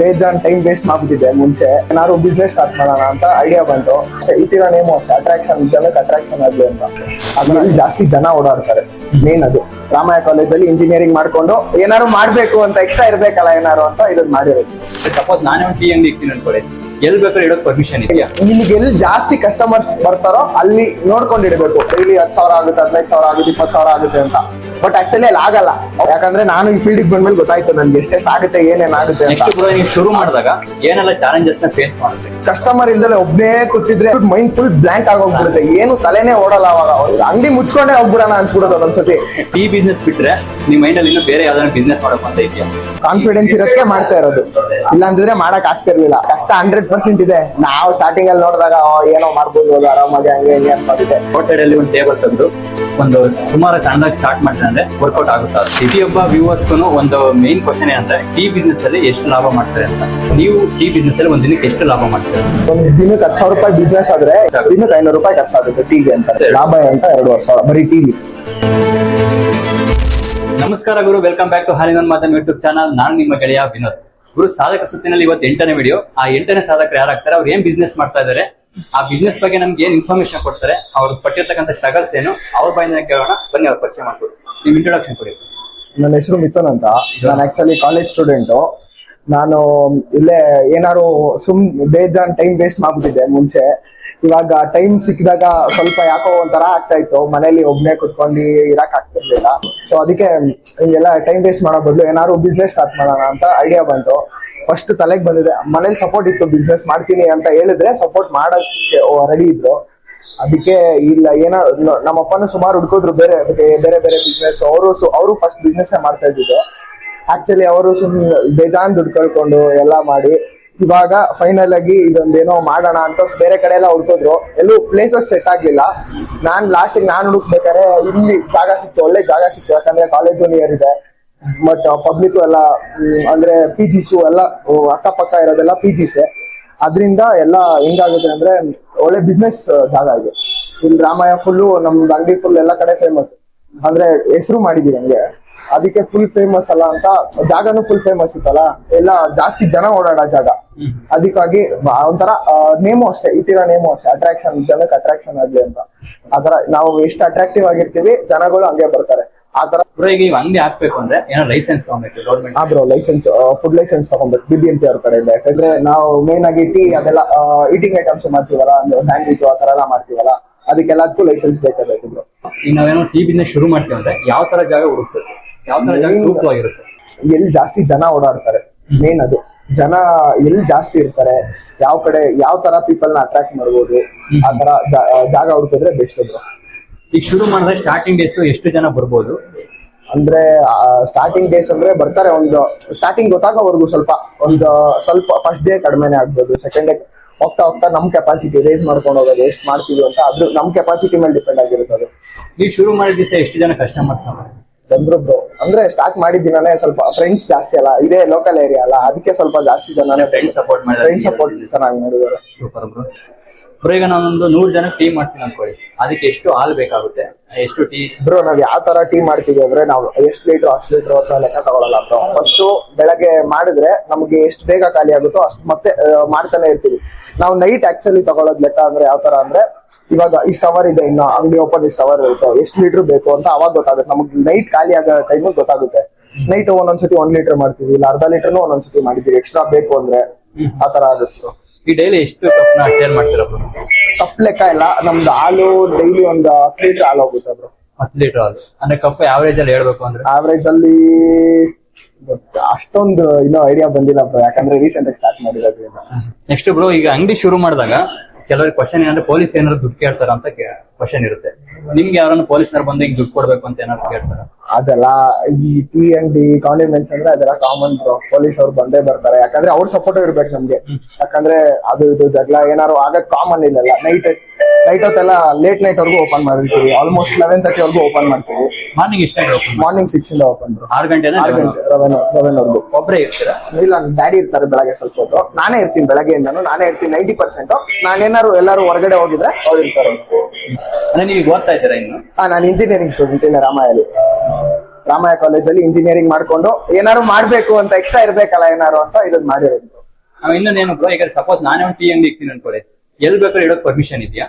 ಬೇಜಾನ್ time waste ಮಾಡ್ಬಿಟ್ಟಿದೆ ಮುಂಚೆ. ಏನಾದ್ರು ಬಿಸ್ನೆಸ್ ಸ್ಟಾರ್ಟ್ ಮಾಡೋಣ ಅಂತ ಐಡಿಯಾ ಬಂತು. ಇಟ್ಟಿರೋ ನೇಮು ಅಷ್ಟೇ ಅಟ್ರಾಕ್ಷನ್ ಜನಕ್ಕೆ ಅಟ್ರಾಕ್ಷನ್ ಆಗಲಿ ಅಂತ. ಅದ್ರಲ್ಲಿ ಜಾಸ್ತಿ ಜನ ಓಡಾಡ್ತಾರೆ. ಮೇನ್ ಅದು. ರಾಮಯ್ಯ ಕಾಲೇಜಲ್ಲಿ ಇಂಜಿನಿಯರಿಂಗ್ ಮಾಡ್ಕೊಂಡು ಏನಾದ್ರು ಮಾಡ್ಬೇಕು ಅಂತ ಎಕ್ಸ್ಟ್ರಾ ಇರ್ಬೇಕಲ್ಲ ಏನಾರು ಅಂತ ಇದನ್ನ ಮಾಡಿರೋದು. ಸಪೋಸ್ ನಾನೇ ಒಂದು ಟೀ ಅಂಗಡಿ ಇರ್ತೀನಿ ಅನ್ಕೊಳ್ಳಿ. ಎಲ್ಲಿ ಬೇಕಾದ್ರೆ ಇಡೋಕ್ ಪರ್ಮಿಷನ್ ಇದೆಯಾ? ಇಲ್ಲಿಗೆ ಎಲ್ಲಿ ಜಾಸ್ತಿ ಕಸ್ಟಮರ್ಸ್ ಬರ್ತಾರೋ ಅಲ್ಲಿ ನೋಡ್ಕೊಂಡು ಇಡಬೇಕು. ಡೈಲಿ ಹತ್ತು ಸಾವಿರ ಆಗುತ್ತೆ ಹದಿನೈದು ಸಾವಿರ ಆಗುತ್ತೆ ಇಪ್ಪತ್ತು ಸಾವಿರ ಆಗುತ್ತೆ ಅಂತ. ಬಟ್ ಆಕ್ಚುಲಿ ಅಲ್ಲಿ ಆಗಲ್ಲ. ಯಾಕಂದ್ರೆ ನಾನು ಈ ಫೀಲ್ಡಿಗೆ ಬಂದ್ಮೇಲೆ ಗೊತ್ತಾಯ್ತು ನನ್ಗೆ ಎಷ್ಟೆಷ್ಟು ಆಗುತ್ತೆ ಏನೇನ್ ಆಗುತ್ತೆ ಅಂತ. ನೆಕ್ಸ್ಟ್ ನೀವು ಶುರು ಮಾಡಿದಾಗ ಏನೆಲ್ಲ ಚಾಲೆಂಜಸ್ನ ಫೇಸ್ ಮಾಡಿದ್ರಿ? ಕಸ್ಟಮರ್ ಇಲ್ದಲೆ ಒಬ್ನೇ ಕೂತಿದ್ರೆ ಮೈಂಡ್ ಫುಲ್ ಬ್ಲಾಂಕ್ ಆಗೋಗ್ಬಿಡುತ್ತೆ ಏನು ತಲೆನೇ ಓಡಲ್ಲ ಅವಾಗ. ಅಂಗಡಿ ಮುಚ್ಕೊಂಡೇ ಹೋಗ್ಬಿಡೋಣ ಅನ್ಸ್ಬಿಡೋದು ಒಂದ್ಸತಿ ಈ ಬಿಸ್ನೆಸ್ ಬಿಟ್ರೆ ನಿಮ್ ಮೈಂಡ್ ಅಲ್ಲಿ ಇನ್ನೂ ಬೇರೆ ಯಾವ್ದಾದ್ರು ಬಿಸ್ನೆಸ್ ಮಾಡಬೇಕು ಅಂತ ಇದೆಯಾ? ಕಾನ್ಫಿಡೆನ್ಸ್ ಇರೋಕ್ಕೆ ಮಾಡ್ತಾ ಇರೋದು. ಇಲ್ಲಾಂದ್ರೆ ಮಾಡಕ್ ಆಗ್ತಿರ್ಲಿಲ್ಲ. ಕಷ್ಟ ಹಂಡ್ರೆಡ್ ಪರ್ಸೆಂಟ್ ಇದೆ. ನಾವು ಸ್ಟಾರ್ಟಿಂಗ್ ಅಲ್ಲಿ ನೋಡಿದಾಗ "ಆ, ಏನೋ ಮಾಡ್ಬೋದು ಆರಾಮಾಗಿ ಹಂಗೆ ಹಿಂಗೆ ಅನ್ಕೊಂಡಿದ್ದೆ ಸೈಡ್ ಅಲ್ಲಿ ಒಂದು ಟೇಬಲ್ ತಂದು ಒಂದು ಸುಮಾರು ಸಣ್ಣದಾಗಿ ಸ್ಟಾರ್ಟ್ ಮಾಡ್ತಾರೆ ಅಂದ್ರೆ ವರ್ಕೌಟ್ ಆಗುತ್ತೆ. ಪ್ರತಿಯೊಬ್ಬ ವ್ಯೂವರ್ಸ್ಗೂ ಒಂದು ಮೇನ್ ಕ್ವಶನ್ ಏನಂದ್ರೆ ಟೀ ಬಿಸ್ನೆಸ್ ಅಲ್ಲಿ ಎಷ್ಟು ಲಾಭ ಮಾಡ್ತಾರೆ ಅಂತ. ನೀವು ಟೀ ಬಿಸ್ನೆಸ್ ಅಲ್ಲಿ ಒಂದ್ ದಿನಕ್ಕೆ ಎಷ್ಟು ಲಾಭ ಮಾಡ್ತಾರೆ? ಒಂದು ದಿನಕ್ಕೆ ಹತ್ತು ಸಾವಿರ ರೂಪಾಯಿ ಬಿಸ್ನೆಸ್ ಆದ್ರೆ ದಿನಕ್ಕೆ ಐನೂರು ರೂಪಾಯಿ ಖರ್ಚಾಗುತ್ತೆ ಟೀಗೆ ಅಂತ. ಲಾಭ ಅಂತ ಎರಡುವರೆ ಸಾವಿರ ಬರೀ ಟೀಲಿ ನಮಸ್ಕಾರ ಗುರು ವೆಲ್ಕಮ್ ಬ್ಯಾಕ್ ಟು ಹಾಲಿನ ಮಾತನ್ ಯೂಟ್ಯೂಬ್ ಚಾನಲ್ ನಾನು ನಿಮ್ಮ ಗೆಳೆಯ ವಿನೋದ್. ಗುರು ಸಾಧಕ ಸುತ್ತಿನಲ್ಲಿ ಇವತ್ತು ಎಂಟನೇ ವಿಡಿಯೋ ಆ ಎಂಟನೇ ಸಾಧಕರು ಯಾರಾಗ್ತಾರೆ ಅವ್ರು ಏನ್ ಬಿಸ್ನೆಸ್ ಮಾಡ್ತಾ ಇದ್ದಾರೆ ಆ ಬಿಸ್ನೆಸ್ ಬಗ್ಗೆ ನಮ್ಗೆ ಏನ್ ಇನ್ಫಾರ್ಮೇಶನ್ ಕೊಡ್ತಾರೆ ಅವ್ರು ಪಟ್ಟಿರ್ತಕ್ಕಂಥ ಸ್ಟ್ರಗಲ್ಸ್ ಏನು ಅವ್ರ ಬಾಯಿಂದ ಕೇಳೋಣ. ಬನ್ನಿ ಅವ್ರ ಪರಿಚಯ ಮಾಡ್ಕೊಡಿ. ನಿಮ್ ಇಂಟ್ರೊಡಕ್ಷನ್ ಕೊಡಿ. ನನ್ನ ಹೆಸರು ಮಿಥುನ್ ಅಂತ. ನಾನು ಆಕ್ಚುಲಿ ಕಾಲೇಜ್ ಸ್ಟೂಡೆಂಟು ನಾನು ಇಲ್ಲೇ ಏನಾದ್ರು ಸುಮ್ ಬೇಜಾನ್ ಟೈಮ್ ವೇಸ್ಟ್ ಮಾಡ್ಬಿಟ್ಟಿದ್ದೆ ಮುಂಚೆ. ಇವಾಗ ಟೈಮ್ ಸಿಕ್ಕಿದಾಗ ಸ್ವಲ್ಪ ಯಾಕೋ ಒಂಥರ ಆಗ್ತಾ ಇತ್ತು. ಮನೇಲಿ ಒಬ್ನೇ ಕುತ್ಕೊಂಡು ಇರಕ್ ಆಗ್ತಿರ್ಲಿಲ್ಲ. ಸೊ ಅದಕ್ಕೆ ಎಲ್ಲ ಟೈಮ್ ವೇಸ್ಟ್ ಮಾಡೋ ಬದಲು ಏನಾದ್ರು ಬಿಸ್ನೆಸ್ ಸ್ಟಾರ್ಟ್ ಮಾಡೋಣ ಅಂತ ಐಡಿಯಾ ಬಂತು. ಫಸ್ಟ್ ತಲೆಗೆ ಬಂದಿದೆ. ಮನೇಲಿ ಸಪೋರ್ಟ್ ಇತ್ತು ಬಿಸ್ನೆಸ್ ಮಾಡ್ತೀನಿ ಅಂತ ಹೇಳಿದ್ರೆ ಸಪೋರ್ಟ್ ಮಾಡೋಕ್ಕೆ ರೆಡಿ ಇದ್ರು. ಅದಕ್ಕೆ ಇಲ್ಲ, ಏನೋ ನಮ್ಮ ಅಪ್ಪನ ಸುಮಾರು ಹುಡ್ಕೋದ್ರು ಬೇರೆ ಬೇರೆ ಬೇರೆ ಬಿಸ್ನೆಸ್ ಅವರು ಅವರು ಫಸ್ಟ್ ಬಿಸ್ನೆಸ್ ಮಾಡ್ತಾ ಇದ್ದಿದ್ದು. ಆಕ್ಚುಲಿ ಅವರು ಸುಮ್ ಬೇಜಾನ್ ದುಡ್ಡು ಕಳ್ಕೊಂಡು ಎಲ್ಲ ಮಾಡಿ, ಇವಾಗ ಫೈನಲ್ ಆಗಿ ಇದೊಂದೇನೋ ಮಾಡೋಣ ಅಂತ ಬೇರೆ ಕಡೆ ಎಲ್ಲ ಹುಡ್ಕೋದ್ರು. ಎಲ್ಲೂ ಪ್ಲೇಸಸ್ ಸೆಟ್ ಆಗಿಲ್ಲ. ನಾನ್ ಲಾಸ್ಟ್ ನಾನು ಹುಡುಕ್ಬೇಕಾದ್ರೆ ಇಲ್ಲಿ ಜಾಗ ಸಿಕ್ತು, ಒಳ್ಳೆ ಜಾಗ ಸಿಕ್ತು. ಯಾಕಂದ್ರೆ ಕಾಲೇಜ್ ನಿಯರ್ ಇದೆ. ಬಟ್ ಪಬ್ಲಿಕ್ ಎಲ್ಲ ಅಂದ್ರೆ ಪಿ ಜಿಸು ಎಲ್ಲ ಅಕ್ಕಪಕ್ಕ ಇರೋದೆಲ್ಲ ಪಿ ಜಿಸೆ ಅದರಿಂದ ಎಲ್ಲ ಹೆಂಗಾಗುತ್ತೆ ಅಂದ್ರೆ ಒಳ್ಳೆ ಬಿಸ್ನೆಸ್ ಜಾಗ ಇದೆ. ಇಲ್ಲಿ ರಾಮಯ್ಯ ಫುಲ್ಲು ನಮ್ದು ಅಂಗಡಿ ಫುಲ್ ಎಲ್ಲ ಕಡೆ ಫೇಮಸ್ ಅಂದ್ರೆ ಹೆಸರು ಮಾಡಿದೀವಿ ಹಂಗೆ. ಅದಕ್ಕೆ ಫುಲ್ ಫೇಮಸ್ ಅಲ್ಲ ಅಂತ, ಜಾಗನೂ ಫುಲ್ ಫೇಮಸ್ ಇತ್ತಲ್ಲ, ಎಲ್ಲ ಜಾಸ್ತಿ ಜನ ಓಡಾಡೋ ಜಾಗ. ಅದಕ್ಕಾಗಿ ಒಂಥರ ನೇಮು ಅಷ್ಟೇ, ಇಟ್ಟಿರೋ ನೇಮು ಅಷ್ಟೇ. ಅಟ್ರಾಕ್ಷನ್ ಜನಕ್ಕೆ ಅಟ್ರಾಕ್ಷನ್ ಆಗ್ಲಿ ಅಂತ. ಆತರ ನಾವು ಎಷ್ಟು ಅಟ್ರಾಕ್ಟಿವ್ ಆಗಿರ್ತೀವಿ, ಜನಗಳು ಹಂಗೆ ಬರ್ತಾರೆ. ಆತರ ಬ್ರೋ ಈಗ ನೀವು ಅಂಗಡಿ ಹಾಕ್ಬೇಕು ಅಂದ್ರೆ ಏನೋ ಲೈಸೆನ್ಸ್ ತಗೊಬೇಕು ಗೌರ್ಮೆಂಟ್ ಆ ಬ್ರೋ ಲೈಸೆನ್ಸ್ ಫುಡ್ ಲೈಸೆನ್ಸ್ ತಗೊಂಡ್ಬೇಕು ಬಿ ಬಿ ಎಂ ಪಿ ಅವ್ರ ಕಡೆಯಿಂದ ಯಾಕಂದ್ರೆ ನಾವು ಮೇನ್ ಆಗಿ ಟೀ ಅದೆಲ್ಲ ಈಟಿಂಗ್ ಐಟಮ್ಸ್ ಮಾಡ್ತೀವಲ್ಲ ಅಂದ್ರೆ ಸ್ಯಾಂಡ್ವಿಚ್ ಆ ತರ ಎಲ್ಲ ಮಾಡ್ತೀವಲ್ಲ ಅದಕ್ಕೆಲ್ಲದಕ್ಕೂ ಲೈಸೆನ್ಸ್ ಬೇಕಾ ಬೇಕು ಬ್ರೋ ಈಗ ನಾವೇನೋ ಟೀ ಬಿಸ್ನೆಸ್ ಶುರು ಮಾಡ್ತೀವಿ ಅಂದ್ರೆ ಯಾವ ತರ ಜಾಗ ಹುಡುಕ್ತದೆ ಯಾವ ತರ ಜಾಗ ಸೂಕ್ತವಾಗಿರುತ್ತೆ? ಎಲ್ಲಿ ಜಾಸ್ತಿ ಜನ ಓಡಾಡ್ತಾರೆ ಮೇನ್ ಅದು. ಜನ ಎಲ್ಲಿ ಜಾಸ್ತಿ ಇರ್ತಾರೆ ಯಾವ ಕಡೆ ಯಾವ ತರ ಪೀಪಲ್ನ ಅಟ್ರಾಕ್ಟ್ ಮಾಡ್ಬೋದು ಆ ತರ ಜಾಗ ಹುಡುಕಿದ್ರೆ ಬೆಸ್ಟ್ ಬ್ರೋ ಈಗ ಶುರು ಮಾಡಿದ್ರೆ ಸ್ಟಾರ್ಟಿಂಗ್ ಡೇಸ್ ಎಷ್ಟು ಜನ ಬರ್ಬೋದು? ಅಂದ್ರೆ ಸ್ಟಾರ್ಟಿಂಗ್ ಡೇಸ್ ಅಂದ್ರೆ ಬರ್ತಾರೆ ಒಂದು ಸ್ಟಾರ್ಟಿಂಗ್ ಗೊತ್ತಾಗೋವರೆಗೂ ಸ್ವಲ್ಪ ಒಂದು ಸ್ವಲ್ಪ ಫಸ್ಟ್ ಡೇ ಕಡಿಮೆನೆ ಆಗ್ಬೋದು ಸೆಕೆಂಡ್ ಡೇ ಹೋಗ್ತಾ ಹೋಗ್ತಾ ನಮ್ ಕೆಪಾಸಿಟಿ ರೇಸ್ ಮಾಡ್ಕೊಂಡು ಹೋಗೋದು ಎಷ್ಟು ಮಾಡ್ತೀವಿ ಅಂತ ಅದು ನಮ್ ಕೆಪಾಸಿಟಿ ಮೇಲೆ ಡಿಪೆಂಡ್ ಆಗಿರುತ್ತೆ ಅದು. ನೀವು ಶುರು ಮಾಡಿದ ದಿವಸ ಎಷ್ಟು ಜನ ಕಸ್ಟಮರ್ಸ್ ಬಂದ್ರು ಬ್ರೋ ಅಂದ್ರೆ ಸ್ಟಾರ್ಟ್ ಮಾಡಿದ್ದೀನೇ ಸ್ವಲ್ಪ ಫ್ರೆಂಡ್ಸ್ ಜಾಸ್ತಿ ಅಲ್ಲ ಇದೇ ಲೋಕಲ್ ಏರಿಯಾ ಅಲ್ಲ ಅದಕ್ಕೆ ಸ್ವಲ್ಪ ಜಾಸ್ತಿ ಜನ ಫ್ರೆಂಡ್ ಸಪೋರ್ಟ್ ಮಾಡಿ ಫ್ರೆಂಡ್ ಸಪೋರ್ಟ್ ಚೆನ್ನಾಗಿ ಮಾಡಿದ್ದಾರೆ. ಸೂಪರ್ ಬ್ರೋ ಈಗ ನಾನೊಂದು ನೂರ್ ಜನ ಟೀ ಮಾಡ್ತೀನಿ ಅನ್ಕೊಳ್ಳಿ. ಅದಕ್ಕೆ ಎಷ್ಟು ಹಾಲು ಬೇಕಾಗುತ್ತೆ? ಎಷ್ಟು ಟೀ? ಬ್ರೋ, ನಾವ್ ಯಾವ ತರ ಟೀ ಮಾಡ್ತೀವಿ ಅಂದ್ರೆ ನಾವು ಎಷ್ಟು ಲೀಟರ್, ಅಷ್ಟು ಲೀಟರ್ ಅಂತ ಲೆಕ್ಕ ತಗೊಳಲ್ಲ ಬ್ರೋ. ಫಸ್ಟ್ ಬೆಳಗ್ಗೆ ಮಾಡಿದ್ರೆ ನಮ್ಗೆ ಎಷ್ಟು ಬೇಗ ಖಾಲಿ ಆಗುತ್ತೋ ಅಷ್ಟು ಮತ್ತೆ ಮಾಡ್ತಾನೆ ಇರ್ತೀವಿ. ನಾವು ನೈಟ್ ಆಕ್ಚುಲಿ ತಗೊಳೋದ್ ಲೆಕ್ಕ ಅಂದ್ರೆ ಯಾವ ತರ ಅಂದ್ರೆ, ಇವಾಗ ಇಷ್ಟು ಅವರ್ ಇದೆ ಇನ್ನು, ಅಂಗಡಿ ಓಪನ್ ಇಷ್ಟು ಅವರ್ ಇರುತ್ತೆ. ಎಷ್ಟು ಲೀಟರ್ ಬೇಕು ಅಂತ ಅವಾಗ ಗೊತ್ತಾಗುತ್ತೆ. ನಮ್ಗೆ ನೈಟ್ ಖಾಲಿ ಆಗೋ ಟೈಮ್ ಗೊತ್ತಾಗುತ್ತೆ. ನೈಟ್ ಒಂದೊಂದ್ಸತಿ ಒಂದ್ ಲೀಟರ್ ಮಾಡ್ತೀವಿ, ಇಲ್ಲ ಅರ್ಧ ಲೀಟರ್ನು ಒಂದೊಂದ್ಸತಿ ಮಾಡಿದೀವಿ ಎಕ್ಸ್ಟ್ರಾ ಬೇಕು ಅಂದ್ರೆ ಆ ತರ ಆಗುತ್ತೆ. ಈ ಡೈಲಿ ಎಷ್ಟು ಕಪ್ನ ಸೇಲ್ ಮಾಡ್ತೀರಾ ಬ್ರೋ ಕಪ್ ಲೆಕ್ಕ ಇಲ್ಲ. ನಮ್ದು ಹಾಲು ಡೈಲಿ ಒಂದು ಹತ್ತು ಲೀಟರ್ ಹಾಲು ಹೋಗುತ್ತೆ ಬ್ರೋ ಹತ್ತು ಲೀಟರ್ ಹಾಲು. ಅಂದ್ರೆ ಕಪ್ ಆವರೇಜ್ ಅಲ್ಲಿ ಹೇಳ್ಬೇಕು ಅಂದ್ರೆ? ಆವರೇಜ್ ಅಲ್ಲಿ ಗೊತ್ತ- ಅಷ್ಟೊಂದು ಇನ್ನೂ ಐಡಿಯಾ ಬಂದಿಲ್ಲ ಬ್ರೋ ಯಾಕಂದ್ರೆ ರೀಸೆಂಟ್ ಆಗಿ ಸ್ಟಾರ್ಟ್ ಮಾಡಿರೋದ್ರಿಂದ. ನೆಕ್ಸ್ಟ್ ಬ್ರೋ ಈಗ ಅಂಗಡಿ ಶುರು ಮಾಡಿದಾಗ ಕೆಲವರಿಗೆ ಕ್ವಶನ್ ಏನಂದ್ರೆ ಪೊಲೀಸ್ ಏನಾದ್ರು ದುಡ್ಡು ಕೇಳ್ತಾರ ಅಂತ ಕ್ವಶನ್ ಇರುತ್ತೆ. ನಿಮ್ಗೆ ಯಾರನ್ನ ಪೊಲೀಸ್ನವ್ರು ಬಂದು ಈಗ ದುಡ್ಡು ಕೊಡ್ಬೇಕು ಅಂತ ಏನಾದ್ರು ಕೇಳ್ತಾರ? ಅದೆಲ್ಲ ಈ ಟಿ ಅಂಡ್ ಡಿ ಕಾಂಡಿಮೆಂಟ್ಸ್ ಅಂದ್ರೆ ಅದೆಲ್ಲ ಕಾಮನ್ ಪೊಲೀಸ್ ಅವ್ರು ಬಂದೇ ಬರ್ತಾರೆ. ಯಾಕಂದ್ರೆ ಅವ್ರ ಸಪೋರ್ಟ್ ಇರ್ಬೇಕು ನಮ್ಗೆ. ಯಾಕಂದ್ರೆ ಅದು ಇದು ಜಗಳ ಏನಾರು ಆಗ ಕಾಮನ್ ಇಲ್ಲಲ್ಲ ನೈಟ್ ನೈಟ್ ಹೊತ್ತೆಲ್ಲ ಲೇಟ್ ನೈಟ್ ವರ್ಗು ಓಪನ್ ಮಾಡಿರ್ತೀವಿ ಆಲ್ಮೋಸ್ಟ್ ಲೆವೆನ್ ತರ್ಟಿ ವರ್ಗು ಓಪನ್ ಮಾಡ್ತೀವಿ. ಮಾರ್ನಿಂಗ್ ಮಾರ್ನಿಂಗ್ ಸಿಕ್ಸ್ ಇಂದ ಓಪನ್ ಆರು ಗಂಟೆ ರವೆನವರೆಗೂ ಒಬ್ಬರೇ ಇರ್ತೀರಾ? ಇಲ್ಲ ನನ್ನ ಡ್ಯಾಡಿ ಇರ್ತಾರೆ ಬೆಳಗ್ಗೆ ಸ್ವಲ್ಪ ಹೊತ್ತು. ನಾನೇ ಇರ್ತೀನಿ ಬೆಳಗ್ಗೆಯಿಂದನು ನಾನೇ ಇರ್ತೀನಿ ನೈಂಟಿ ಪರ್ಸೆಂಟ್ ನಾನೇನಾರು ಎಲ್ಲಾರು ಹೊರಗಡೆ ಹೋಗಿದ್ರೆ ಅವ್ರು ಇರ್ತಾರೆ. ಅಂದ್ರೆ ನೀವು ಓದ್ತಾ ಇದ್ದೀರಾ ಇನ್ನು? ಹಾ ನಾನು ಇಂಜಿನಿಯರಿಂಗ್ ಸ್ಟೂಡೆಂಟ್ ಇಲ್ಲ ರಾಮಾಯಲ್ಲಿ ಕಾಲೇಜ್ ಕಾಲೇಜಲ್ಲಿ ಇಂಜಿನಿಯರಿಂಗ್ ಮಾಡ್ಕೊಂಡು ಏನಾರು ಮಾಡ್ಬೇಕು ಅಂತ ಎಕ್ಸ್ಟ್ರಾ ಇರ್ಬೇಕಲ್ಲ ಏನಾರು ಅಂತ ಇದನ್ನ ಮಾಡಿರೋದು. ಇನ್ನೊಂದೇನು ಬ್ರೋ ಈಗ ಸಪೋಸ್ ನಾನೇ ಒಂದು ಟೀ ಅಂಗಡಿ ಇರ್ತೀನಿ ಅನ್ಕೊಳ್ಳಿ. ಎಲ್ ಬೇಕಾದ್ರೆ ಇಡೋಕ್ ಪರ್ಮಿಷನ್ ಇದೆಯಾ?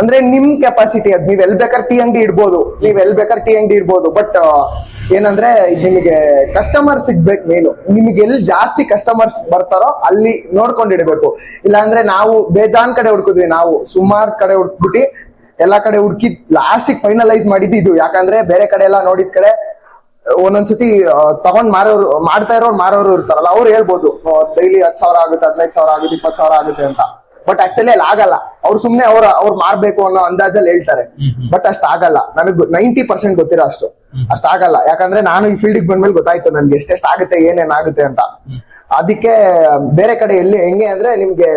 ಅಂದ್ರೆ ನಿಮ್ ಕೆಪಾಸಿಟಿ ಅದ್. ನೀವ್ ಎಲ್ ಬೇಕಾದ್ರೆ ಟೀ ಅಂಗಡಿ ಇಡ್ಬೋದು, ನೀವ್ ಎಲ್ ಬೇಕಾದ್ರೆ ಟೀ ಅಂಗಡಿ ಇಡ್ಬೋದು ಬಟ್ ಏನಂದ್ರೆ ನಿಮಗೆ ಕಸ್ಟಮರ್ ಸಿಗ್ಬೇಕು ಮೇನು ನಿಮ್ಗೆ ಎಲ್ಲಿ ಜಾಸ್ತಿ ಕಸ್ಟಮರ್ಸ್ ಬರ್ತಾರೋ ಅಲ್ಲಿ ನೋಡ್ಕೊಂಡು ಇಡಬೇಕು. ಇಲ್ಲಾಂದ್ರೆ ನಾವು ಬೇಜಾನ್ ಕಡೆ ಹುಡ್ಕಿದ್ವಿ, ನಾವು ಸುಮಾರು ಕಡೆ ಹುಡ್ಕ್ಬಿಟ್ಟು ಎಲ್ಲಾ ಕಡೆ ಹುಡ್ಕಿ ಲಾಸ್ಟಿಗೆ ಫೈನಲೈಸ್ ಮಾಡಿದ್ದು ಇದು. ಯಾಕಂದ್ರೆ ಬೇರೆ ಕಡೆ ಎಲ್ಲ ನೋಡಿದ ಕಡೆ, ಒಂದೊಂದ್ಸತಿ ತಗೊಂಡ್ ಮಾರೋರು, ಮಾಡ್ತಾ ಇರೋರು ಮಾರೋರು ಇರ್ತಾರಲ್ಲ, ಅವ್ರು ಹೇಳ್ಬೋದು ಡೈಲಿ ಹತ್ತು ಸಾವಿರ ಆಗುತ್ತೆ, ಹದಿನೈದು ಸಾವಿರ ಆಗುತ್ತೆ, ಇಪ್ಪತ್ತು ಸಾವಿರ ಆಗುತ್ತೆ ಅಂತ. ಬಟ್ ಆಕ್ಚುಲಿ ಅಲ್ಲಿ ಆಗಲ್ಲ. ಅವ್ರು ಸುಮ್ನೆ ಅವ್ರ ಅವ್ರು ಮಾರ್ಬೇಕು ಅನ್ನೋ ಅಂದಾಜಲ್ಲಿ ಹೇಳ್ತಾರೆ. ಬಟ್ ಅಷ್ಟ ಆಗಲ್ಲ. ನನಗೆ ನೈಂಟಿ ಪರ್ಸೆಂಟ್ ಗೊತ್ತಿರೋ ಅಷ್ಟು. ಅಷ್ಟ ಆಗಲ್ಲ. ಯಾಕಂದ್ರೆ ನಾನು ಈ ಫೀಲ್ಡಿಗೆ ಬಂದ್ಮೇಲೆ ಗೊತ್ತಾಯ್ತು ನನ್ಗೆ ಎಷ್ಟೆಷ್ಟ ಆಗುತ್ತೆ ಏನೇನ್ ಆಗುತ್ತೆ ಅಂತ. ಅದಕ್ಕೆ ಬೇರೆ ಕಡೆ ಎಲ್ಲಿ ಹೆಂಗೆ ಅಂದ್ರೆ ನಿಮ್ಗೆ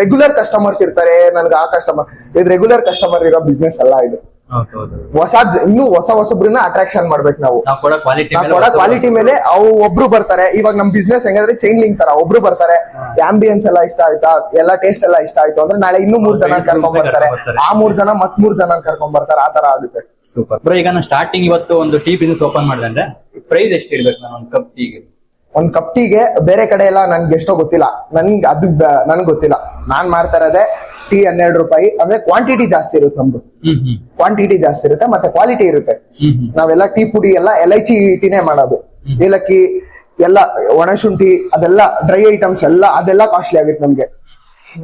ರೆಗ್ಯುಲರ್ ಕಸ್ಟಮರ್ಸ್ ಇರ್ತಾರೆ. ನನ್ಗೆ ಆ ಕಸ್ಟಮರ್ ಇದು ರೆಗ್ಯುಲರ್ ಕಸ್ಟಮರ್ ಇರೋ ಬಿಸ್ನೆಸ್ ಅಲ್ಲ ಇದು. ಹೊಸ ಇನ್ನು ಹೊಸ ಹೊಸಬ್ರನ್ನ ಅಟ್ರಾಕ್ಷನ್ ಮಾಡ್ಬೇಕು ನಾವು. ಕೊಡೋ ಕ್ವಾಲಿಟಿ ಮೇಲೆ ಅವು ಒಬ್ರು ಬರ್ತಾರೆ. ಇವಾಗ ನಮ್ ಬಿಸ್ನೆಸ್ ಹೆಂಗಂದ್ರೆ ಚೈನ್ ಲಿಂಕ್ ತರ ಒಬ್ರು ಬರ್ತಾರೆ. ಆಂಬಿಯನ್ಸ್ ಎಲ್ಲ ಇಷ್ಟ ಆಯ್ತಾ? ಎಲ್ಲ ಟೇಸ್ಟ್ ಎಲ್ಲ ಇಷ್ಟ ಆಯ್ತು ಅಂದ್ರೆ ನಾಳೆ ಇನ್ನೂ ಮೂರ್ ಜನ ಕರ್ಕೊಂಡ್ ಬರ್ತಾರೆ. ಆ ಮೂರ್ ಜನ ಮತ್ ಮೂರ್ ಜನ ಕರ್ಕೊಂಡ್ ಬರ್ತಾರೆ. ಆ ತರ ಆಗುತ್ತೆ. ಸೂಪರ್ ಬ್ರೋ ಈಗ ನಾನು ಸ್ಟಾರ್ಟಿಂಗ್ ಇವತ್ತು ಒಂದು ಟೀ ಬಿಸ್ನೆಸ್ ಓಪನ್ ಮಾಡಿದೆ ಅಂದ್ರೆ ಪ್ರೈಸ್ ಎಷ್ಟು ಇರ್ಬೇಕು ನಾನು ಒಂದು ಕಪ್ ಟೀಗೆ ಒಂದ್ ಕಪ್ ಟೀಗೆ ಬೇರೆ ಕಡೆ ಎಲ್ಲ ನನ್ಗೆ ಎಷ್ಟೋ ಗೊತ್ತಿಲ್ಲ. ನನ್ಗೆ ಅದು ನನ್ಗ್ ಗೊತ್ತಿಲ್ಲ. ನಾನ್ ಮಾಡ್ತಾ ಇರೋದೇ ಟೀ ಹನ್ನೆರಡು ರೂಪಾಯಿ ಅಂದ್ರೆ ಕ್ವಾಂಟಿಟಿ ಜಾಸ್ತಿ ಇರುತ್ತೆ ನಮ್ದು. ಕ್ವಾಂಟಿಟಿ ಜಾಸ್ತಿ ಇರುತ್ತೆ ಮತ್ತೆ ಕ್ವಾಲಿಟಿ ಇರುತ್ತೆ. ನಾವೆಲ್ಲ ಟೀ ಪುಡಿ ಎಲ್ಲ ಎಲೈಚಿ ಟೀನೇ ಮಾಡೋದು. ಏಲಕ್ಕಿ ಎಲ್ಲ ಒಣಶುಂಠಿ ಅದೆಲ್ಲ ಡ್ರೈ ಐಟಮ್ಸ್ ಎಲ್ಲ ಅದೆಲ್ಲ ಕಾಸ್ಟ್ಲಿ ಆಗುತ್ತೆ ನಮ್ಗೆ.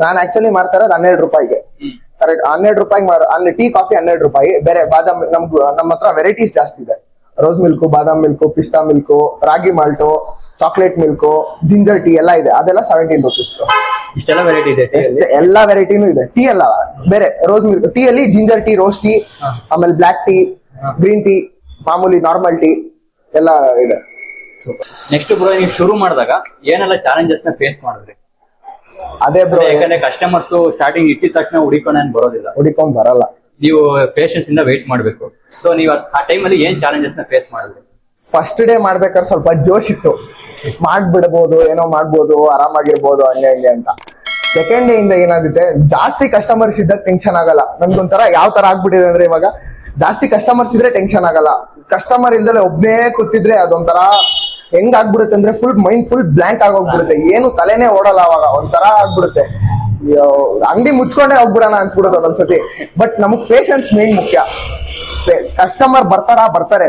ನಾನು ಆಕ್ಚುಲಿ ಮಾಡ್ತಾ ಇರೋದು ಹನ್ನೆರಡು ರೂಪಾಯಿಗೆ. ಕರೆಕ್ಟ್ ಹನ್ನೆರಡು ರೂಪಾಯಿಗೆ ಮಾಡ ಅಂದ್ರೆ ಟೀ ಕಾಫಿ ಹನ್ನೆರಡು ರೂಪಾಯಿ ಬೇರೆ ಬಾದಾಮ್ ನಮ್ಗೆ ನಮ್ಮ ಹತ್ರ ವೆರೈಟೀಸ್ ಜಾಸ್ತಿ ಇದೆ. Rose milk badam milk pista milk ragi malt chocolate milk ginger tea ಎಲ್ಲ ಇದೆ. ಅದೆಲ್ಲ ಸೆವೆಂಟೀನ್ ರುಪೀಸ್ ಇಷ್ಟೆಲ್ಲ ವೆರೈಟಿ ಇದೆ ಟೀ ಅಲ್ಲಿ? ಎಲ್ಲಾ ವೆರೈಟಿನೂ ಇದೆ. ಟೀ ಅಲ್ಲ ಬೇರೆ ರೋಸ್ ಮಿಲ್ಕ್ ಟೀ ಅಲ್ಲಿ ಜಿಂಜರ್ ಟೀ ರೋಸ್ ಟೀ ಆಮೇಲೆ ಬ್ಲಾಕ್ ಟೀ ಗ್ರೀನ್ ಟೀ ಮಾಮೂಲಿ ನಾರ್ಮಲ್ ಟೀ ಎಲ್ಲ ಇದೆ. ನೆಕ್ಸ್ಟ್ ಬ್ರೋ ನೀವು ಶುರು ಮಾಡಿದಾಗ ಏನೆಲ್ಲ ಚಾಲೆಂಜಸ್ನ ಫೇಸ್ ಮಾಡಿದ್ರಿ? ಅದೇ ಬ್ರೋ ಯಾಕಂದ್ರೆ ಕಸ್ಟಮರ್ಸ್ ಸ್ಟಾರ್ಟಿಂಗ್ ಇಟ್ಟಿದ ತಕ್ಷಣ ಹುಡಿಕೊಂಡು ಏನ್ ಬರೋದಿಲ್ಲ. ಹುಡಿಕೊಂಡ್ ಬರಲ್ಲ. ನೀವು ಪೇಷನ್ಸ್ ಇಂದ ವೇಟ್ ಮಾಡ್ಬೇಕು. ಸೊ ನೀವು ಆ ಟೈಮ್ ಅಲ್ಲಿ ಏನ್ ಚಾಲೆಂಜಸ್ನ ಫೇಸ್ ಮಾಡಿದ್ರಿ? ಫಸ್ಟ್ ಡೇ ಮಾಡ್ಬೇಕಾದ್ರೆ ಸ್ವಲ್ಪ ಜೋಶ್ ಇತ್ತು. ಮಾಡ್ಬಿಡ್ಬೋದು, ಏನೋ ಮಾಡ್ಬೋದು, ಆರಾಮಾಗಿರ್ಬೋದು, ಹಂಗೆ ಹಂಗೆ ಅಂತ. ಸೆಕೆಂಡ್ ಡೇ ಇಂದ ಏನಾಗುತ್ತೆ, ಜಾಸ್ತಿ ಕಸ್ಟಮರ್ಸ್ ಇದ್ದಾಗ ಟೆನ್ಷನ್ ಆಗಲ್ಲ. ನನ್ಗೊಂಥರ ಯಾವ ತರ ಆಗ್ಬಿಟ್ಟಿದೆ ಅಂದ್ರೆ ಇವಾಗ ಜಾಸ್ತಿ ಕಸ್ಟಮರ್ಸ್ ಇದ್ರೆ ಟೆನ್ಷನ್ ಆಗಲ್ಲ. ಕಸ್ಟಮರ್ ಇಲ್ದಲೆ ಒಬ್ನೇ ಕೂತಿದ್ರೆ ಅದೊಂಥರ ಹೆಂಗ್ ಆಗ್ಬಿಡುತ್ತೆ ಅಂದ್ರೆ ಫುಲ್ ಮೈಂಡ್ ಫುಲ್ ಬ್ಲಾಂಕ್ ಆಗೋಗ್ಬಿಡುತ್ತೆ. ಏನು ತಲೆನೇ ಓಡಲ್ಲ ಅವಾಗ, ಒಂಥರ ಆಗ್ಬಿಡುತ್ತೆ. ಅಂಗಡಿ ಮುಚ್ಕೊಂಡೇ ಹೋಗ್ಬಿಡೋಣ ಅನ್ಸ್ಬಿಡುತ್ತೆ ಒಂದೊಂದ್ಸತಿ ಬಟ್ ನಮಗ್ ಪೇಷನ್ಸ್ ಮೇನ್ ಮುಖ್ಯ. ಕಸ್ಟಮರ್ ಬರ್ತಾರಾ, ಬರ್ತಾರೆ.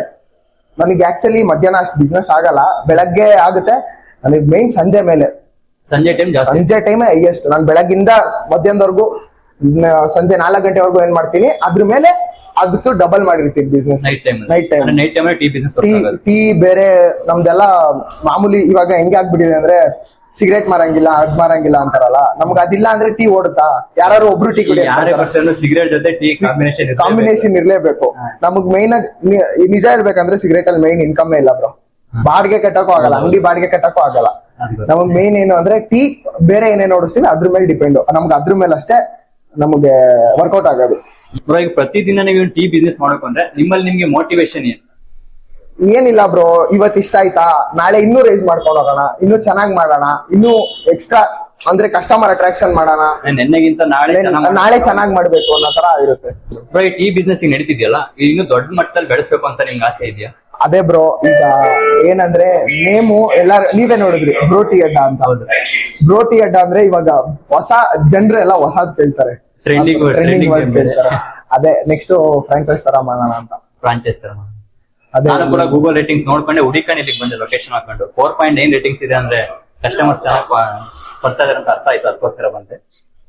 ನನಗೆ ಆಕ್ಚುಲಿ ಮಧ್ಯಾಹ್ನ ಅಷ್ಟು ಬಿಸ್ನೆಸ್ ಆಗಲ್ಲ. ಬೆಳಗ್ಗೆ ಆಗುತ್ತೆ. ನನಗೆ ಮೇನ್ ಸಂಜೆ ಮೇಲೆ. ಸಂಜೆ ಟೈಮ್ ಸಂಜೆ ಟೈಮ್ ಹೈಯೆಸ್ಟ್ ನಾನು ಬೆಳಗ್ಗಿಂದ ಮಧ್ಯಾಹ್ನದವರೆಗೂ ಸಂಜೆ ನಾಲ್ಕು ಗಂಟೆವರೆಗೂ ಏನ್ ಮಾಡ್ತೀನಿ? ಅದ್ರ ಮೇಲೆ ಅದಕ್ಕೆ ಡಬಲ್ ಮಾಡಿರ್ತೀನಿ business night time night time night time tea business tea tea ಬೇರೆ ನಮ್ದೆಲ್ಲ ಮಾಮೂಲಿ ಇವಾಗ ಹೆಂಗೆ ಆಗ್ಬಿಟ್ಟಿದೆ ಅಂದ್ರೆ ಸಿಗರೇಟ್ ಮಾರಂಗಿಲ್ಲ ಅದ್ ಮಾರಂಗಿಲ್ಲ ಅಂತಾರಲ್ಲ ನಮ್ಗೆ ಅದಿಲ್ಲ ಅಂದ್ರೆ ಟೀ ಓಡುತ್ತಾ? ಯಾರು ಒಬ್ರು ಟೀ ಕುಡಿ ಸಿಗರೇಟ್ ಜೊತೆ ಟೀ ಕಾಂಬಿನೇಷನ್ ಕಾಂಬಿನೇಷನ್ ಇರ್ಲೇಬೇಕು. ನಮಗ್ ಮೈನ್ ನಿಜ ಇರ್ಬೇಕಂದ್ರೆ ಸಿಗರೇಟ್ ಅಲ್ಲಿ ಮೈನ್ ಇನ್ಕಮ್ ಇಲ್ಲ ಬ್ರೋ ಬಾಡಿಗೆ ಕಟ್ಟಕ್ಕೂ ಆಗಲ್ಲ ಅಂಗಡಿ ಬಾಡಿಗೆ ಕಟ್ಟಕ್ಕೂ ಆಗಲ್ಲ. ನಮಗ್ ಮೇನ್ ಏನು ಅಂದ್ರೆ ಟೀ ಬೇರೆ ಏನೇನು ಓಡಿಸ್ತೀನಿ ಅದ್ರ ಮೇಲೆ ಡಿಪೆಂಡ್ ನಮ್ಗ್ ಅದ್ರ ಮೇಲೆ ಅಷ್ಟೇ ನಮಗೆ ವರ್ಕೌಟ್ ಆಗೋದು. ಬ್ರೋ ಈಗ ಪ್ರತಿದಿನ ನೀವು ಟೀ ಬಿಸ್ನೆಸ್ ಮಾಡ್ಕೊಂಡ್ರೆ ಅಂದ್ರೆ ನಿಮ್ಮಲ್ಲಿ ನಿಮ್ಗೆ ಮೋಟಿವೇಶನ್ ಏನು? ಏನಿಲ್ಲ ಬ್ರೋ ಇವತ್ ಇಷ್ಟ ಆಯ್ತಾ? ನಾಳೆ ಇನ್ನೂ ರೈಸ್ ಮಾಡ್ಕೊಂಡು ಹೋಗೋಣ ಇನ್ನೂ ಚೆನ್ನಾಗ್ ಮಾಡೋಣ ಇನ್ನೂ ಎಕ್ಸ್ಟ್ರಾ ಅಂದ್ರೆ ಕಸ್ಟಮರ್ ಅಟ್ರಾಕ್ಷನ್ ಮಾಡೋಣ. ನೆನ್ನೆಗಿಂತ ನಾಳೆ ಚೆನ್ನಾಗ್ ನಾಳೆ ಚೆನ್ನಾಗಿ ಮಾಡ್ಬೇಕು ಅನ್ನೋ ತರ ಇರುತ್ತೆ. ರೈಟ್ ಈ ಬಿಸ್ನೆಸ್ ಈಗ ನಡೀತಿದ್ಯಲ್ಲ ಇನ್ನು ದೊಡ್ಡ ಮಟ್ಟದಲ್ಲಿ ಬೆಳೆಸ್ಬೇಕು ಅಂತ ನಿಮ್ಗೆ ಆಸೆ ಇದೆಯಾ? ಅದೇ ಬ್ರೋ ಈಗ ಏನಂದ್ರೆ ನೇಮು ಎಲ್ಲ ನೀವೇ ನೋಡಿದ್ರಿ ಬ್ರೋಟಿ ಅಡ್ಡ ಅಂತ. ಹೌದು. ಬ್ರೋಟಿ ಅಡ್ಡ ಅಂದ್ರೆ ಇವಾಗ ಹೊಸ ಜನರು ಎಲ್ಲ ಹೊಸದ್ ಕೇಳ್ತಾರೆ. ಟ್ರೆಂಡಿಂಗ್ ಅದೇ ನೆಕ್ಸ್ಟ್ ಫ್ರಾಂಚೈಸ್ ತರ ಮಾಡೋಣ ಅಂತ. ಫ್ರಾಂಚೈಸ್ ತರ ಅದೇ ನಾನು ಕೂಡ ಗೂಗಲ್ ರೇಟಿಂಗ್ಸ್ ನೋಡ್ಕೊಂಡೆ ಹುಡುಕೊಂಡು ಇಲ್ಲಿಗೆ ಬಂದೆ ಲೊಕೇಶನ್ ಹಾಕೊಂಡು. ಫೋರ್ ಪಾಯಿಂಟ್ ನೈನ್ ರೇಟಿಂಗ್ಸ್ ಇದೆ ಅಂದ್ರೆ ಕಸ್ಟಮರ್ಸ್ ಚೆನ್ನಾಗಿ ಬರ್ತಾ ಇದಾರೆ ಅಂತ ಅರ್ಥ ಆಯ್ತು ಅದಕ್ಕೋಸ್ಕರ ಬಂದೆ.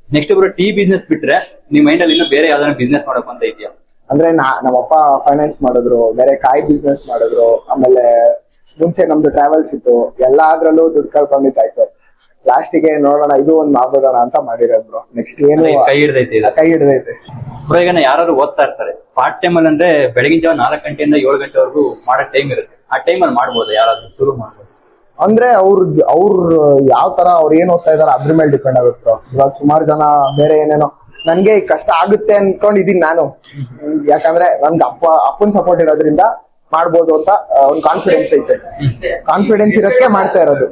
ನೆಕ್ಸ್ಟ್ ಒಬ್ರು ಟೀ ಬಿಸ್ನೆಸ್ ಬಿಟ್ರೆ ನಿಮ್ ಮೈಂಡ್ ಅಲ್ಲಿ ಇನ್ನೂ ಬೇರೆ ಯಾವ್ದಾದ್ರು ಬಿಸ್ನೆಸ್ ಮಾಡಬೇಕು ಅಂತ ಇದೆಯಾ? ಅಂದ್ರೆ ನಾ ನಮ್ಮಪ್ಪ ಫೈನಾನ್ಸ್ ಮಾಡಿದ್ರು ಬೇರೆ ಕಾಯಿ ಬಿಸ್ನೆಸ್ ಮಾಡಿದ್ರು ಆಮೇಲೆ ಮುಂಚೆ ನಮ್ದು ಟ್ರಾವೆಲ್ಸ್ ಇತ್ತು ಎಲ್ಲಾದ್ರಲ್ಲೂ ದುಡ್ಡು ಕಳ್ಕೊಂಡಿದ್ದಾಯ್ತು. ಲಾಸ್ಟಿಗೆ ನೋಡೋಣ ಇದು ಒಂದ್ ಮಾಡ್ಬೋದಣ ಅಂತ ಮಾಡಿರೋದು ಬ್ರೋ ನೆಕ್ಸ್ಟ್ ಏನು ಕೈ ಹಿಡ್ದೈತೆ ಇದು. ಕೈ ಹಿಡ್ದೈತೆ. ಬ್ರೋ ಈಗ ಯಾರು ಓದ್ತಾ ಇರ್ತಾರೆ ಪಾರ್ಟ್ ಟೈಮ್ ಅಲ್ಲಿ ಅಂದ್ರೆ ಬೆಳಗಿನ ಜಾವ ನಾಲ್ಕು ಗಂಟೆಯಿಂದ ಏಳು ಗಂಟೆವರೆಗೂ ಮಾಡೋ ಟೈಮ್ ಇರುತ್ತೆ. ಆ ಟೈಮ್ ಅಲ್ಲಿ ಮಾಡ್ಬೋದು ಯಾರಾದ್ರೂ? ಶುರು ಮಾಡ್ಬೋದು. ಅಂದ್ರೆ ಅವ್ರ ಅವ್ರ ಯಾವ ತರ ಅವ್ರ ಏನ್ ಓದ್ತಾ ಇದಾರೆ ಅದ್ರ ಮೇಲೆ ಡಿಪೆಂಡ್ ಆಗುತ್ತೆ. ಇವಾಗ ಸುಮಾರು ಜನ ಬೇರೆ ಏನೇನೋ. ನನ್ಗೆ ಕಷ್ಟ ಆಗುತ್ತೆ ಅನ್ಕೊಂಡಿದೀನಿ ನಾನು. ಯಾಕಂದ್ರೆ ನನ್ಗೆ ಅಪ್ಪ ಅಪ್ಪನ್ ಸಪೋರ್ಟ್ ಇರೋದ್ರಿಂದ ಮಾಡ್ಬೋದು ಅಂತ ಒಂದು ಕಾನ್ಫಿಡೆನ್ಸ್ ಐತೆ. ಕಾನ್ಫಿಡೆನ್ಸ್ ಇರೋದಕ್ಕೆ ಮಾಡ್ತಾ ಇರೋದು.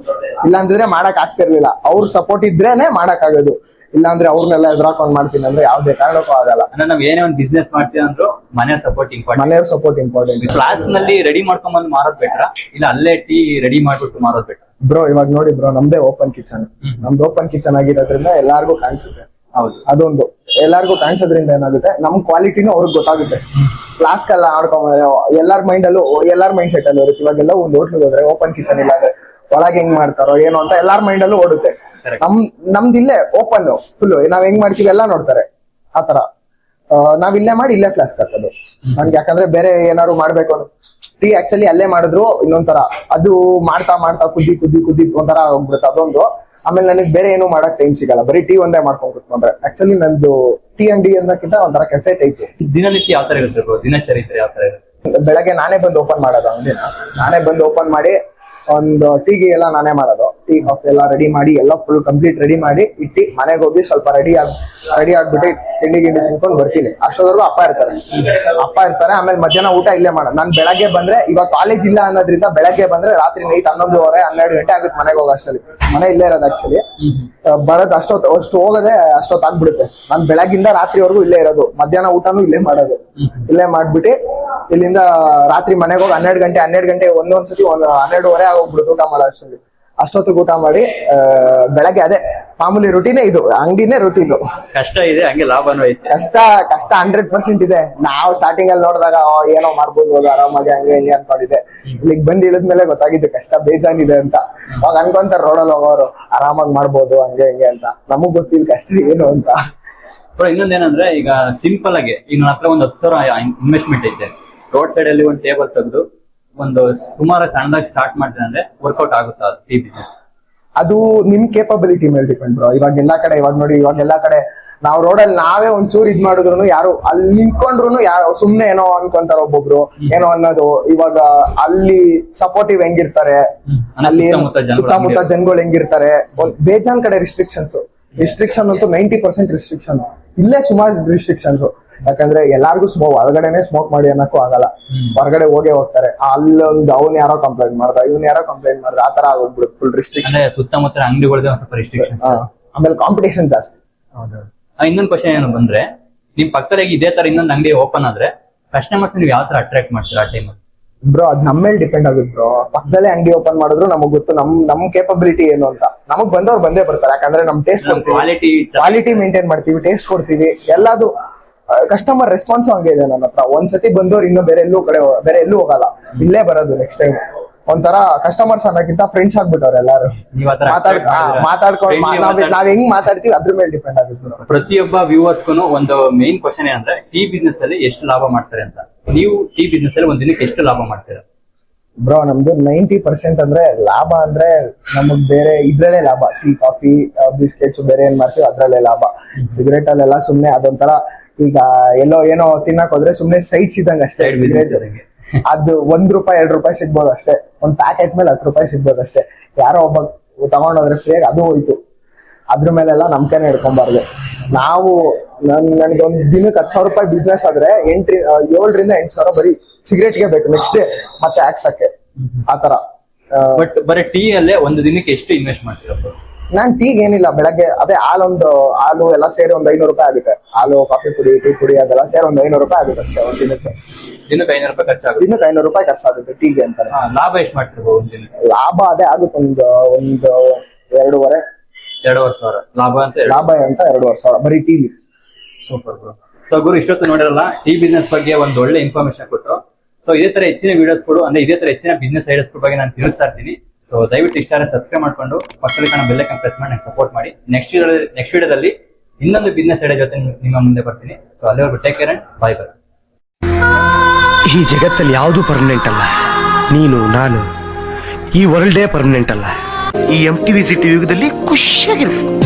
ಇಲ್ಲಾಂದ್ರೆ ಮಾಡಕ್ ಆಗ್ತಿರ್ಲಿಲ್ಲ ಅವ್ರ ಸಪೋರ್ಟ್ ಇದ್ರೇನೆ ಮಾಡಕ್ ಆಗೋದು. ಇಲ್ಲಾಂದ್ರೆ ಅವ್ರನ್ನೆಲ್ಲ ಎದುರಾಕೊಂಡ್ ಮಾಡ್ತೀನಿ ಅಂದ್ರೆ ಯಾವ್ದೇ ಕಾರಣಕ್ಕೂ ಆಗಲ್ಲ. ಅಂದ್ರೆ ನಾವ್ ಏನೇ ಒಂದು ಬಿಸ್ನೆಸ್ ಮಾಡ್ತೀವಿ ಅಂದ್ರು ಮನೆ ಸಪೋರ್ಟ್ ಇಂಪಾರ್ಟೆಂಟ್ ಮನೆಯವ್ರ ಸಪೋರ್ಟ್ ಇಂಪಾರ್ಟೆಂಟ್ ಕ್ಲಾಸ್ನಲ್ಲಿ ರೆಡಿ ಮಾಡ್ಕೊಂಡ್ ಬಂದು ಮಾರೋದ್ ಬೇಡ ಇಲ್ಲ ಅಲ್ಲೇ ಟೀ ರೆಡಿ ಮಾಡ್ಬಿಟ್ಟು ಮಾರೋದ್ ಬೇಡ ಬ್ರೋ ಇವಾಗ ನೋಡಿ ಬ್ರೋ ನಮ್ದೇ ಓಪನ್ ಕಿಚನ್ ನಮ್ದು ಓಪನ್ ಕಿಚನ್ ಆಗಿರೋದ್ರಿಂದ ಎಲ್ಲಾರ್ಗೂ ಕಾಣಿಸುತ್ತೆ. ಹೌದು. ಅದೊಂದು. ಎಲ್ಲಾರ್ಗೂ ಕಾಣಿಸೋದ್ರಿಂದ ಏನಾಗುತ್ತೆ? ನಮ್ ಕ್ವಾಲಿಟಿನೂ ಅವ್ರಿಗೆ ಗೊತ್ತಾಗುತ್ತೆ. ಫ್ಲಾಸ್ಕ್ ಎಲ್ಲ ಆಡ್ಕೊಂಡ್ರೆ ಎಲ್ಲಾರ ಮೈಂಡ್ ಅಲ್ಲೂ ಎಲ್ಲಾರ್ ಮೈಂಡ್ ಸೆಟ್ ಅಲ್ಲೂ ಇರುತ್ತೆ. ಇವಾಗೆಲ್ಲ ಒಂದು ಹೋಟ್ಲಿಗೆ ಹೋದ್ರೆ ಓಪನ್ ಕಿಚನ್ ಇಲ್ಲ ಒಳಗೆ ಹೆಂಗ್ ಮಾಡ್ತಾರೋ ಏನೋ ಅಂತ ಎಲ್ಲಾರ ಮೈಂಡ್ ಅಲ್ಲೂ ಓಡುತ್ತೆ. ನಮ್ ನಮ್ದು ಇಲ್ಲೇ ಓಪನ್ ಫುಲ್ ನಾವ್ ಹೆಂಗ್ ಮಾಡ್ತೀವಿ ಎಲ್ಲ ನೋಡ್ತಾರೆ. ಆತರ ನಾವ್ ಇಲ್ಲೇ ಮಾಡಿ ಇಲ್ಲೇ ಫ್ಲಾಸ್ಕ್ ಹಾಕೋದು. ನನ್ಗೆ ಯಾಕಂದ್ರೆ ಬೇರೆ ಏನಾದ್ರು ಮಾಡ್ಬೇಕು ಟೀ ಆಕ್ಚುಲಿ ಅಲ್ಲೇ ಮಾಡಿದ್ರು ಇನ್ನೊಂಥರ ಅದು ಮಾಡ್ತಾ ಮಾಡ್ತಾ ಕುದ್ದಿ ಕುದ್ದಿ ಕುದ್ದಿ ಒಂಥರ ಹೋಗ್ಬಿಡುತ್ತೆ. ಅದೊಂದು. ಆಮೇಲೆ ನನಗೆ ಬೇರೆ ಏನು ಮಾಡಕ್ ಟೈಮ್ ಸಿಗಲ್ಲ. ಬರೀ ಟೀ ಒಂದೇ ಮಾಡ್ಕೊಂಡು ಕುತ್ಕೊಂಡ್ರೆ ಆಕ್ಚುಲಿ ನಂದು ಟೀ ಡಿ ಅನ್ನೋಕ್ಕಿಂತ ಒಂಥರ ಕೆಫೆ ಟೈಪ್ ದಿನನಿತ್ಯ ಯಾವ ತರ ಇರುತ್ತೆ bro? ದಿನಚರಿತ್ರೆ ಯಾವ ತರ ಇರುತ್ತೆ? ಬೆಳಗ್ಗೆ ನಾನೇ ಬಂದು ಓಪನ್ ಮಾಡೋದು ಒಂದಿನ. ನಾನೇ ಬಂದು ಓಪನ್ ಮಾಡಿ ಒಂದು ಟೀಗೆ ಎಲ್ಲ ನಾನೇ ಮಾಡೋದು. ಟೀ ಕಾಫಿ ಎಲ್ಲ ರೆಡಿ ಮಾಡಿ ಎಲ್ಲ ಫುಲ್ ಕಂಪ್ಲೀಟ್ ರೆಡಿ ಮಾಡಿ ಇಟ್ಟು ಮನೆಗೆ ಹೋಗಿ ಸ್ವಲ್ಪ ರೆಡಿ ಆಗಿ ರೆಡಿ ಆಗ್ಬಿಟ್ಟು ತಿಂಡಿ ಗಿಂಡಿ ತಿನ್ಕೊಂಡು ಬರ್ತೀನಿ. ಅಷ್ಟೋದ್ರೂ ಅಪ್ಪ ಇರ್ತಾರೆ. ಅಪ್ಪ ಇರ್ತಾರೆ ಆಮೇಲೆ ಮಧ್ಯಾಹ್ನ ಊಟ ಇಲ್ಲೇ ಮಾಡೋದು ನಾನು ಬೆಳಗ್ಗೆ ಬಂದ್ರೆ ಇವಾಗ ಕಾಲೇಜ್ ಇಲ್ಲ ಅನ್ನೋದ್ರಿಂದ ಬೆಳಗ್ಗೆ ಬಂದ್ರೆ ರಾತ್ರಿ ನೈಟ್ ಹನ್ನೊಂದುವರೆ ಹನ್ನೆರಡು ಗಂಟೆ ಆಗುತ್ತೆ ಮನೆಗೆ ಹೋಗೋ ಅಷ್ಟಲ್ಲಿ. ಮನೆ ಇಲ್ಲೇ ಇರೋದು ಆಕ್ಚುಲಿ ಬರೋದು ಅಷ್ಟೊತ್ತು ಅಷ್ಟು ಹೋಗದೆ ಅಷ್ಟೊತ್ತು ಆಗ್ಬಿಡುತ್ತೆ. ನಾನು ಬೆಳಗಿಂದ ರಾತ್ರಿವರೆಗೂ ಇಲ್ಲೇ ಇರೋದು. ಮಧ್ಯಾಹ್ನ ಊಟನೂ ಇಲ್ಲೇ ಮಾಡೋದು. ಇಲ್ಲೇ ಮಾಡ್ಬಿಟ್ಟು ಇಲ್ಲಿಂದ ರಾತ್ರಿ ಮನೆಗೆ ಹೋಗಿ ಹನ್ನೆರಡು ಗಂಟೆ ಹನ್ನೆರಡು ಗಂಟೆ ಒಂದೊಂದ್ಸತಿ ಒಂದು ಹನ್ನೆರಡುವರೆ ಆಗೋಗ್ಬಿಡುತ್ತೆ ಊಟ ಮಾಡೋ ಅಷ್ಟರಲ್ಲಿ ಅಷ್ಟೊತ್ತಿಗೆ ಊಟ ಮಾಡಿ ಬೆಳಗ್ಗೆ ಅದೇ ಮಾಮೂಲಿ ರುಟೀನೇ ಇದು ಅಂಗಡಿನೇ ರುಟೀನು ಕಷ್ಟ ಇದೆ ಹಂಗೆ ಲಾಭನೂ ಐತೆ. ಕಷ್ಟ ಕಷ್ಟ ಹಂಡ್ರೆಡ್ ಪರ್ಸೆಂಟ್ ಇದೆ. ನಾವು ಸ್ಟಾರ್ಟಿಂಗ್ ಅಲ್ಲಿ ನೋಡಿದಾಗ ಏನೋ ಮಾಡ್ಬೋದು ಆರಾಮಾಗಿ ಹಂಗೆ ಹಿಂಗೆ ಅನ್ಕೊಂಡಿದ್ದೆ. ಇಲ್ಲಿಗೆ ಬಂದ್ ಇಳಿದ್ಮೇಲೆ ಗೊತ್ತಾಗಿದ್ದು ಕಷ್ಟ ಬೇಜಾನಿದೆ ಅಂತ. ಅವಾಗ ಅನ್ಕೊಂತಾರ ರೋಡಲ್ಲಿ ಹೋಗೋರು ಆರಾಮಾಗಿ ಮಾಡ್ಬೋದು ಹಂಗೆ ಹಿಂಗೆ ಅಂತ. ನಮಗ್ ಗೊತ್ತಿಲ್ಲ ಕಷ್ಟ ಏನು ಅಂತ. ಇನ್ನೊಂದೇನಂದ್ರೆ ಈಗ ಸಿಂಪಲ್ ಆಗಿ ಈಗ ನನ್ನ ಹತ್ರ ಒಂದ್ ಹತ್ತು ಸಾವಿರ ಇನ್ವೆಸ್ಟ್ಮೆಂಟ್ ಐತೆ. ರೋಡ್ ಸೈಡ್ ಅಲ್ಲಿ ಒಂದು ಟೇಬಲ್ ತೆಗೆದು ಒಂದು ಸುಮಾರು ಸಣ್ಣದಾಗಿ ಸ್ಟಾರ್ಟ್ ಮಾಡಿದ್ರೆ ಅಂದ್ರೆ ವರ್ಕೌಟ್ ಆಗುತ್ತಾ ಅದು ಟೀ ಬಿಸ್ನೆಸ್ ಅದು ನಿಮ್ ಕೇಪಬಿಲಿಟಿ ಮೇಲೆ ಡಿಪೆಂಡ್ ಬ್ರೋ ಇವಾಗ ಎಲ್ಲಾ ಕಡೆ ಇವಾಗ ನೋಡಿ ಇವಾಗ ಎಲ್ಲಾ ಕಡೆ ನಾವು ರೋಡಲ್ಲಿ ನಾವೇ ಒಂಚೂರು ಇದ್ ಮಾಡಿದ್ರು ಯಾರು ಅಲ್ಲಿ ನಿಂತ್ಕೊಂಡ್ರು ಯಾರು ಸುಮ್ನೆ ಏನೋ ಅನ್ಕೊಂತಾರ ಒಬ್ಬೊಬ್ರು. ಏನೋ ಅನ್ನೋದು. ಇವಾಗ ಅಲ್ಲಿ ಸಪೋರ್ಟಿವ್ ಹೆಂಗಿರ್ತಾರೆ? ಅಲ್ಲಿ ಸುತ್ತಮುತ್ತ ಜನಗಳು. ಹೆಂಗಿರ್ತಾರೆ? ಬೇಜಾನ್ ಕಡೆ ರಿಸ್ಟ್ರಿಕ್ಷನ್ಸ್ ರಿಸ್ಟ್ರಿಕ್ಷನ್ ಅಂತೂ ನೈಂಟಿ ಪರ್ಸೆಂಟ್ ರಿಸ್ಟ್ರಿಕ್ಷನ್ ಇಲ್ಲೇ ಸುಮಾರು ರಿಸ್ಟ್ರಿಕ್ಷನ್ಸ್ ಯಾಕಂದ್ರೆ ಎಲ್ಲಾರ್ಗು ಸ್ಮೋ ಹೊರಗಡೆನೆ ಸ್ಮೋಕ್ ಮಾಡಿ ಅನ್ನಕ್ಕೂ ಆಗಲ್ಲ. ಹೊರಗಡೆ ಹೋಗೇ ಹೋಗ್ತಾರೆ. ಅಲ್ಲೊಂದು ಅವ್ನ್ ಯಾರೋ ಕಂಪ್ಲೇಂಟ್ ಮಾಡ್ದ ಇವ್ನ ಯಾರೋ ಕಂಪ್ಲೇಂಟ್ ಮಾಡ್ದ ಆತರ ಆಗೋಗ್ಬಿಡುತ್ತೆ ಫುಲ್ ರಿಸ್ಟ್ರಿಕ್ಷನ್ ಸುತ್ತಮುತ್ತ ಅಂಗಡಿಗಳಿಗೆ ಸ್ವಲ್ಪ ರಿಸ್ಟ್ರಿಕ್ಷನ್ ಆಮೇಲೆ ಕಾಂಪಿಟೇಷನ್ ಜಾಸ್ತಿ. ಇನ್ನೊಂದು ಕ್ವಶನ್ ಏನು ಬಂದ್ರೆ ನಿಮ್ ಪಕ್ಕದಲ್ಲಿ ಇದೇ ತರ ಇನ್ನೊಂದು ಅಂಗಡಿ ಓಪನ್ ಆದ್ರೆ ಕಸ್ಟಮರ್ಸ್ ನೀವು ಯಾವ ತರ ಅಟ್ರಾಕ್ಟ್ ಮಾಡ್ತೀರಾ ಆ ಟೈಮ್ ಬ್ರೋ ಅದ್ ನಮ್ಮ ಮೇಲೆ ಡಿಪೆಂಡ್ ಆಗುತ್ತೆ ಬ್ರೋ ಪಕ್ಕದಲ್ಲೇ ಅಂಗಡಿ ಓಪನ್ ಮಾಡಿದ್ರು ನಮಗ್ ಗೊತ್ತು ನಮ್ ನಮ್ ಕೇಪಬಿಲಿಟಿ ಏನು ಅಂತ. ನಮಗ್ ಬಂದವ್ರು ಬಂದೇ ಬರ್ತಾರೆ ಯಾಕಂದ್ರೆ ನಮ್ ಟೇಸ್ಟ್ ಕೊಡ್ತೀವಿ. ಕ್ವಾಲಿಟಿ ಕ್ವಾಲಿಟಿ ಮೇಂಟೈನ್ ಮಾಡ್ತೀವಿ ಟೇಸ್ಟ್ ಕೊಡ್ತೀವಿ. ಎಲ್ಲದು ಕಸ್ಟಮರ್ ರೆಸ್ಪಾನ್ಸ್ ಹಂಗೆ ಇದೆ ನನ್ನ ಹತ್ರ. ಒಂದ್ಸತಿ ಬಂದವ್ರು ಇನ್ನು ಬೇರೆ ಎಲ್ಲೂ ಕಡೆ ಬೇರೆ ಎಲ್ಲೂ ಹೋಗಲ್ಲ. ಇಲ್ಲೇ ಬರೋದು ನೆಕ್ಸ್ಟ್ ಟೈಮ್ ಒಂಥರ ಕಸ್ಟಮರ್ಸ್ ಅನ್ನೋಕ್ಕಿಂತ ಫ್ರೆಂಡ್ಸ್ ಆಗ್ಬಿಟ್ಟವ್ರೆ ಎಲ್ಲಾರು. ಮಾತಾಡ್ಕೊಂಡು ನಾವ್ ಹೆಂಗ್ ಮಾತಾಡ್ತೀವಿ ಅದ್ರ ಮೇಲೆ ಡಿಪೆಂಡ್ ಆಗುತ್ತೆ. ಪ್ರತಿಯೊಬ್ಬ ವ್ಯೂವರ್ಸ್ಗೂ ಒಂದು ಮೇನ್ ಕ್ವಶನ್ ಏನಂದ್ರೆ ಟೀ ಬಿಸ್ನೆಸ್ ಅಲ್ಲಿ ಎಷ್ಟು ಲಾಭ ಮಾಡ್ತಾರೆ ಅಂತ. ನೀವು ಟೀ ಬಿಸ್ನೆಸ್ ಅಲ್ಲಿ ಒಂದ್ ದಿನಕ್ಕೆ ಎಷ್ಟು ಲಾಭ ಮಾಡ್ತೀರಾ? ಬ್ರೋ ನಮ್ದು ನೈಂಟಿ ಪರ್ಸೆಂಟ್ ಅಂದ್ರೆ ಲಾಭ ಅಂದ್ರೆ ನಮಗ್ ಬೇರೆ ಇದ್ರಲ್ಲೇ ಲಾಭ. ಟೀ ಕಾಫಿ ಬಿಸ್ಕೆಟ್ಸ್ ಬೇರೆ ಏನ್ ಮಾಡ್ತೀವಿ ಅದ್ರಲ್ಲೇ ಲಾಭ. ಸಿಗರೇಟ್ ಅಲ್ಲೆಲ್ಲ ಸುಮ್ನೆ ಅದೊಂಥರ ಈಗ ಎಲ್ಲೋ ಏನೋ ತಿನ್ನಕ್ ಹೋದ್ರೆ ಸುಮ್ನೆ ಸೈಟ್ಸ್ ಇದ್ದಂಗ ಅಷ್ಟೇ ಅದು ಒಂದ್ ರೂಪಾಯಿ ಎರಡ್ ರೂಪಾಯಿ ಸಿಗ್ಬೋದು ಅಷ್ಟೇ. ಒಂದ್ ಪ್ಯಾಕೆಟ್ ಮೇಲೆ ಹತ್ತು ರೂಪಾಯಿ ಸಿಗ್ಬೋದು ಅಷ್ಟೇ. ಯಾರೋ ಒಬ್ಬ ತಗೊಂಡೋದ್ರೆ ಫ್ರೀಯಾಗಿ ಅದು ಹೋಯ್ತು. ಅದ್ರ ಮೇಲೆಲ್ಲ ನಂಬಿಕೆನೆ ಇಟ್ಕೊಂಬಾರ್ದು ನಾವು ನನ್ ನನಗೆ ಒಂದ್ ದಿನಕ್ಕೆ ಹತ್ತು ಸಾವಿರ ರೂಪಾಯಿ ಬಿಸ್ನೆಸ್ ಆದ್ರೆ ಎಂಟ್ರಿ ಏಳರಿಂದ ಎಂಟು ಸಾವಿರ ಬರೀ ಸಿಗರೇಟ್ಗೆ ಬೇಕು ನೆಕ್ಸ್ಟ್ ಡೇ ಮತ್ತೆ ಹಾಕ್ಸಕ್ಕೆ. ಆತರ ಬಟ್ ಬರೀ ಟೀ ಅಲ್ಲೇ ಒಂದು ದಿನಕ್ಕೆ ಎಷ್ಟು ಇನ್ವೆಸ್ಟ್ ಮಾಡ್ತೀರಾ? ನಾನ್ ಟೀಗ್ ಏನಿಲ್ಲ ಬೆಳಗ್ಗೆ. ಅದೇ ಹಾಲೊಂದು ಹಾಲು ಎಲ್ಲ ಸೇರಿ ಒಂದ್ ಐನೂರು ರೂಪಾಯಿ ಆಗುತ್ತೆ. ಹಾಲು ಕಾಫಿ ಪುಡಿ ಟೀ ಪುಡಿ ಅದೆಲ್ಲ ಸೇರಿ ಒಂದ್ ಐನೂರು ರೂಪಾಯಿ ಆಗುತ್ತೆ ಅಷ್ಟೇ ಒಂದ್ ದಿನಕ್ಕೆ. ದಿನಕ್ಕೆ ಐನೂರು ರೂಪಾಯಿ ಖರ್ಚಾಗುತ್ತೆ. ದಿನಕ್ಕೆ ಐನೂರು ರೂಪಾಯಿ ಖರ್ಚಾಗುತ್ತೆ ಟೀಗೆ ಅಂತಾರೆ. ಹಾ, ಲಾಭ ಎಷ್ಟು ಮಾಡ್ತಿರ್ಬೋದು ಒಂದ್ ದಿನಕ್ಕೆ? ಲಾಭ ಅದೇ ಆಗುತ್ತೆ ಒಂದು ಒಂದು ಎರಡೂವರೆ. ಎರಡೂವರೆ ಸಾವಿರ. ಲಾಭ ಅಂತ ಹೇಳಿ. ಲಾಭ ಅಂತ ಎರಡೂವರೆ ಸಾವಿರ ಬರೀ ಟೀಲಿ. Super bro. ಸೊ ಗುರು ಇಷ್ಟೊತ್ತು ನೋಡಿರಲ್ಲ ಟೀ ಬಿಸ್ನೆಸ್ ಬಗ್ಗೆ ಒಂದು ಒಳ್ಳೆ ಇನ್ಫಾರ್ಮೇಶನ್ ಕೊಟ್ಟರು ಸೊ ಇದೇ ತರ ಹೆಚ್ಚಿನ ವಿಡಿಯೋಸ್ ಕೊಡು ಅಂದ್ರೆ ಇದೇ ತರ ಹೆಚ್ಚಿನ ಬಿಸ್ನೆಸ್ ಐಡಿಯಾಸ್ ಬಗ್ಗೆ ನಾನು ತಿಳಿಸ್ತಾ ಇರ್ತೀನಿ. ಸೊ ದಯವಿಟ್ಟು ಇಷ್ಟ ಸಬ್ಸ್ಕ್ರೈಬ್ ಮಾಡ್ಕೊಂಡು, ಪಕ್ಕದಲ್ಲಿ ಕಾಣೋ ಬೆಲ್ ಐಕನ್ ಪ್ರೆಸ್ ಮಾಡಿ, ನಂಗೆ ಸಪೋರ್ಟ್ ಮಾಡಿ. ನೆಕ್ಸ್ಟ್ ನೆಕ್ಸ್ಟ್ ವಿಡಿಯೋದಲ್ಲಿ ಇನ್ನೊಂದು ಬಿಸ್ನೆಸ್ ಐಡಿಯಾ ಜೊತೆ ನಿಮ್ಮ ಮುಂದೆ ಬರ್ತೀನಿ. ಸೊ ಅಲ್ಲಿವರೆಗೂ take care and bye bye ಈ ಜಗತ್ತಲ್ಲಿ ಯಾವುದು ಪರ್ಮನೆಂಟ್ ಅಲ್ಲ? ನೀನು, ನಾನು. ಈ ವರ್ಲ್ಡೇ ಪರ್ಮನೆಂಟ್ ಅಲ್ಲ. ಈ ಎಂ ಟಿ ವಿ ಸಿಟಿ ಯುಗದಲ್ಲಿ ಖುಷಿಯಾಗಿರ್ಬೇಕು.